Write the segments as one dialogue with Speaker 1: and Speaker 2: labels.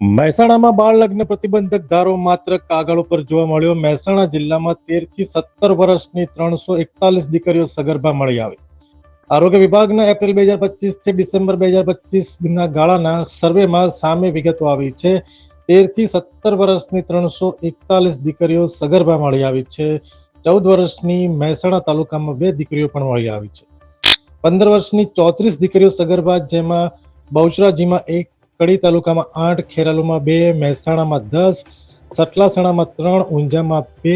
Speaker 1: મહેસાણામાં બાળ લગ્ન પ્રતિબંધક ધારો માત્ર કાગળ ઉપર જોવા મળ્યો. મહેસાણા જિલ્લામાં તેરથી સત્તર વર્ષની ત્રણસો એકતાલીસ દીકરીઓ સગર્ભા મળી આવી. આરોગ્ય વિભાગના એપ્રિલ બે હજાર પચીસથી ડિસેમ્બર બે હજાર પચીસના ગાળાના સર્વેમાં સામે વિગતો આવી છે. તેરથી સત્તર વર્ષની ત્રણસો એકતાલીસ દીકરીઓ સગર્ભા મળી આવી છે. ચૌદ વર્ષની મહેસાણા તાલુકામાં બે દીકરીઓ પણ મળી આવી છે. પંદર વર્ષની ચોત્રીસ દીકરીઓ સગર્ભા, જેમાં બહુચરાજીમાં એક કડી તાલુકામાં આઠ, ખેરાલુમાં બે, મહેસાણામાં દસ, સટલાસણામાં ત્રણ, ઊંઝામાં બે,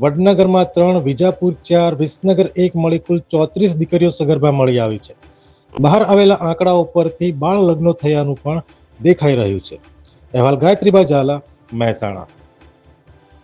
Speaker 1: વડનગરમાં ત્રણ, વિજાપુર ચાર, વિસનગર એક મળી કુલ ચોત્રીસ દીકરીઓ સગર્ભા મળી આવી છે. બહાર આવેલા આંકડાઓ પરથી બાળ લગ્નો થયાનું પણ દેખાઈ રહ્યું છે. અહેવાલ ગાયત્રીબા ઝાલા, મહેસાણા.